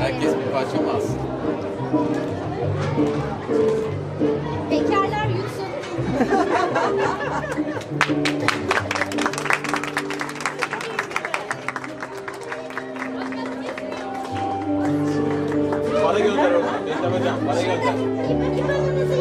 Herkes bir parça mı alsın? Bekarlar yutsun. Para gönder oğlum. Beklemeyeceğim. Para gönder. Şimdi İbrahim'in